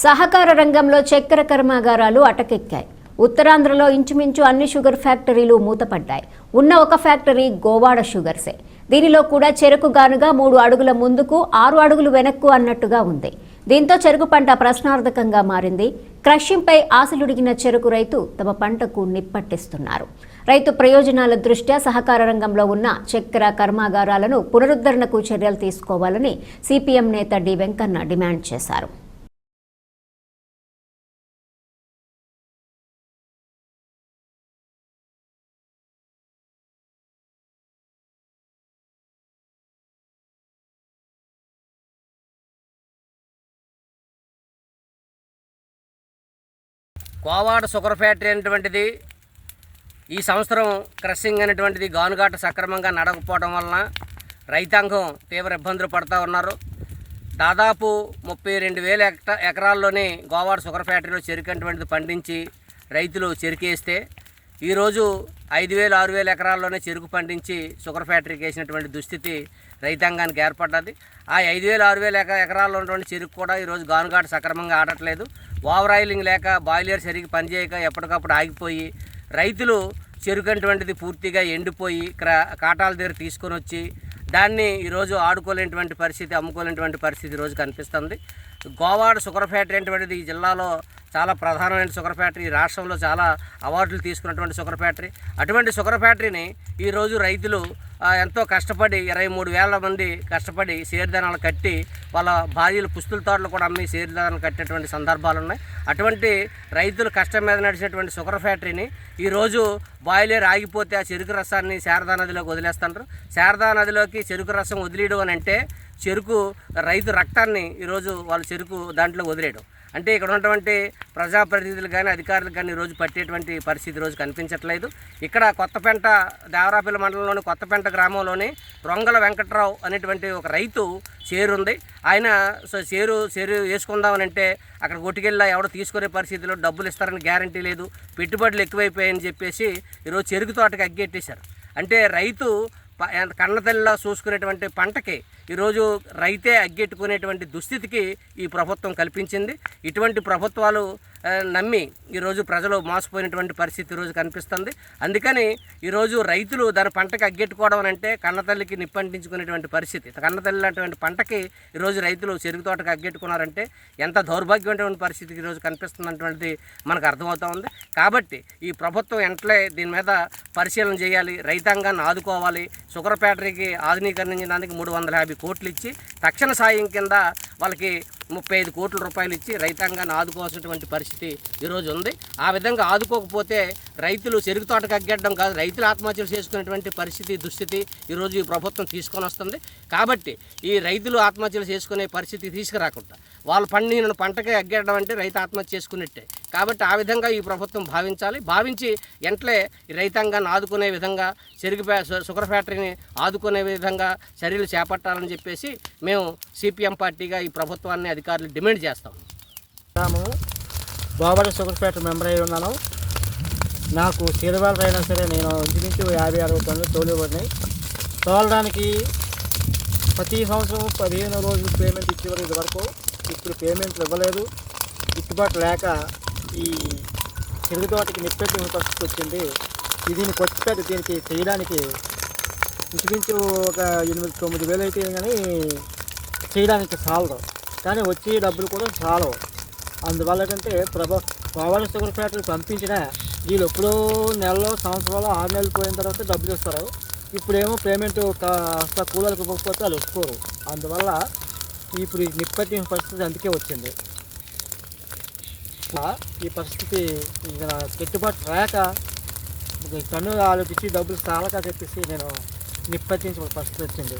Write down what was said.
సహకార రంగంలో చక్కెర కర్మాగారాలు అటకెక్కాయి. ఉత్తరాంధ్రలో ఇంచుమించు అన్ని షుగర్ ఫ్యాక్టరీలు మూతపడ్డాయి. ఉన్న ఒక ఫ్యాక్టరీ గోవాడ షుగర్సే. దీనిలో కూడా చెరుకు గానుగా మూడు అడుగుల ముందుకు ఆరు అడుగులు వెనక్కు అన్నట్టుగా ఉంది. దీంతో చెరుకు పంట ప్రశ్నార్థకంగా మారింది. క్రషింగ్పై ఆశలుడిగిన చెరుకు రైతు తమ పంటకు నిప్పట్టిస్తున్నారు. రైతు ప్రయోజనాల దృష్ట్యా సహకార రంగంలో ఉన్న చక్కెర కర్మాగారాలను పునరుద్ధరణకు చర్యలు తీసుకోవాలని సిపిఎం నేత డి వెంకన్న డిమాండ్ చేశారు. కోవాడ షుగర్ ఫ్యాక్టరీ అనేటువంటిది ఈ సంవత్సరం క్రషింగ్ అనేటువంటిది గానుగాట సక్రమంగా నడకపోవడం వలన రైతాంగం తీవ్ర ఇబ్బందులు పడుతూ ఉన్నారు. దాదాపు ముప్పై రెండు వేల ఎకరాల్లోనే గోవాడ షుగర్ ఫ్యాక్టరీలో చెరుకు అనేటువంటిది పండించి రైతులు చెరుకేస్తే ఈరోజు ఐదు వేలు ఆరు వేల ఎకరాల్లోనే చెరుకు పండించి షుగర్ ఫ్యాక్టరీకి వేసినటువంటి దుస్థితి రైతాంగానికి ఏర్పడ్డది. ఆ ఐదు వేలు ఆరు వేల ఎకరాల్లో ఉన్నటువంటి చెరుకు కూడా ఈరోజు గానుగాట సక్రమంగా ఆడట్లేదు. ఓవరాయిలింగ్ లేక బాయిలర్ సరిగ్గా పనిచేయక ఎప్పటికప్పుడు ఆగిపోయి రైతులు చెరుకు అటువంటిది పూర్తిగా ఎండిపోయి కాటాల దగ్గర తీసుకొని వచ్చి దాన్ని ఈరోజు ఆడుకోలేనటువంటి పరిస్థితి అమ్ముకోలేనటువంటి పరిస్థితి ఈరోజు కనిపిస్తుంది. గోవాడ షుగర్ ఫ్యాక్టరీ అనేటువంటిది ఈ జిల్లాలో చాలా ప్రధానమైన షుగర్ ఫ్యాక్టరీ. ఈ రాష్ట్రంలో చాలా అవార్డులు తీసుకున్నటువంటి షుగర్ ఫ్యాక్టరీ. అటువంటి షుగర్ ఫ్యాక్టరీని ఈరోజు రైతులు ఎంతో కష్టపడి ఇరవై మూడు వేల మంది కష్టపడి సేరుదానాలు కట్టి వాళ్ళ భార్యలు పుస్తుల తోటలు కూడా అమ్మి సేరుదానాలు కట్టేటువంటి సందర్భాలు ఉన్నాయి. అటువంటి రైతులు కష్టం మీద నడిచినటువంటి షుగర్ ఫ్యాక్టరీని ఈరోజు బాయిలర్ ఆగిపోతే ఆ చెరుకు రసాన్ని శారదా నదిలోకి వదిలేస్తుంటారు. శారదా నదిలోకి చెరుకు రసం వదిలేయడం అని అంటే చెరుకు రైతు రక్తాన్ని ఈరోజు వాళ్ళు చెరుకు దాంట్లో వదిలేయడం. అంటే ఇక్కడ ఉన్నటువంటి ప్రజాప్రతినిధులు కానీ అధికారులు కానీ ఈరోజు పట్టేటువంటి పరిస్థితి రోజు కనిపించట్లేదు. ఇక్కడ కొత్తపేంట దేవరాపల్లి మండలంలోని కొత్తపేంట గ్రామంలోని రొంగల వెంకట్రావు అనేటువంటి ఒక రైతు చేరు ఉంది. ఆయన సో చేరు చేరు వేసుకుందామని అంటే అక్కడ కొట్టుకెళ్ళా ఎవడో తీసుకునే పరిస్థితిలో డబ్బులు ఇస్తారని గ్యారంటీ లేదు. పెట్టుబడులు ఎక్కువైపోయాయని చెప్పేసి ఈరోజు చెరుకు తోటకి అగ్గెట్టేశారు అంటే రైతు కన్నతల్లిలా చూసుకునేటువంటి పంటకి ఈరోజు రైతే అగ్గెట్టుకునేటువంటి దుస్థితికి ఈ ప్రభుత్వం కల్పించింది. ఇటువంటి ప్రభుత్వాలు నమ్మి ఈరోజు ప్రజలు మోసపోయినటువంటి పరిస్థితి ఈరోజు కనిపిస్తుంది. అందుకని ఈరోజు రైతులు దాని పంటకి అగ్గెట్టుకోవడం అని అంటే కన్నతల్లికి నిప్పంటించుకునేటువంటి పరిస్థితి. కన్నతల్లి లాంటి పంటకి ఈరోజు రైతులు చెరుకు తోటకి అగ్గెట్టుకున్నారంటే ఎంత దౌర్భాగ్యమైనటువంటి పరిస్థితి ఈరోజు కనిపిస్తున్నటువంటిది మనకు అర్థమవుతా ఉంది. కాబట్టి ఈ ప్రభుత్వం వెంటనే దీని మీద పరిశీలన చేయాలి. రైతాంగాన్ని ఆదుకోవాలి. షుగర్ ఫ్యాక్టరీకి ఆధునీకరించడానికి మూడు వందల యాభై కోట్లు ఇచ్చి తక్షణ సాయం కింద వాళ్ళకి ముప్పై ఐదు కోట్ల రూపాయలు ఇచ్చి రైతాంగాన్ని ఆదుకోవాల్సినటువంటి పరిస్థితి ఈరోజు ఉంది. ఆ విధంగా ఆదుకోకపోతే రైతులు చెరుకు తోటకు అగ్గడం కాదు రైతులు ఆత్మహత్యలు చేసుకునేటువంటి పరిస్థితి దుస్థితి ఈరోజు ఈ ప్రభుత్వం తీసుకొని వస్తుంది. కాబట్టి ఈ రైతులు ఆత్మహత్యలు చేసుకునే పరిస్థితి తీసుకురాకుండా వాళ్ళు పండిన పంటకే అగ్గడం అంటే రైతు ఆత్మహత్య చేసుకున్నట్టే. కాబట్టి ఆ విధంగా ఈ ప్రభుత్వం భావించాలి. భావించి ఎంట్లే రైతాంగాన్ని ఆదుకునే విధంగా చెరుకు షుగర్ ఫ్యాక్టరీని ఆదుకునే విధంగా చర్యలు చేపట్టాలని చెప్పేసి మేము సిపిఎం పార్టీగా ఈ ప్రభుత్వాన్ని అధికారులు డిమాండ్ చేస్తాం. మేము గోబడ షుగర్ ఫ్యాక్టరీ మెంబర్ అయి ఉన్నాను. నాకు సీదవాళ్ళు అయినా సరే నేను ఇంచుమించు యాభై అరవై పనులు తోలివ్వడినాయి తోలడానికి ప్రతి సంవత్సరం పదిహేను రోజులు పేమెంట్ ఇచ్చేవారు ఇదివరకు. ఇప్పుడు పేమెంట్లు ఇవ్వలేదు. గిట్టుబాటు లేక ఈ చెరుకు తోటకి నిప్పెట్టి పరిస్థితి వచ్చింది. దీన్ని కొట్టి దీనికి చేయడానికి ఇంచుమించు ఒక ఎనిమిది తొమ్మిది వేలు అయితే కానీ చేయడానికి చాలదు. కానీ వచ్చే డబ్బులు కూడా చాలవు. అందువల్ల కంటే ప్రభా పోవాలి షుగర్ ఫ్యాక్టరీ పంపించిన వీళ్ళు ఎప్పుడో నెలలో సంవత్సరాలు ఆరు నెలలు పోయిన తర్వాత డబ్బులు ఇస్తారు. ఇప్పుడేమో పేమెంట్ కాస్త కూలర్కి ఇవ్వకపోతే వాళ్ళు ఒప్పుకోరు. అందువల్ల ఇప్పుడు ఈ నిప్పటి పరిస్థితి అందుకే వచ్చింది. ఈ పరిస్థితి ఇక గిట్టుబాటు రాక కన్ను ఆలోచించి డబ్బులు చాలక చెప్పేసి నేను నిప్పట్టించిన పరిస్థితి వచ్చింది.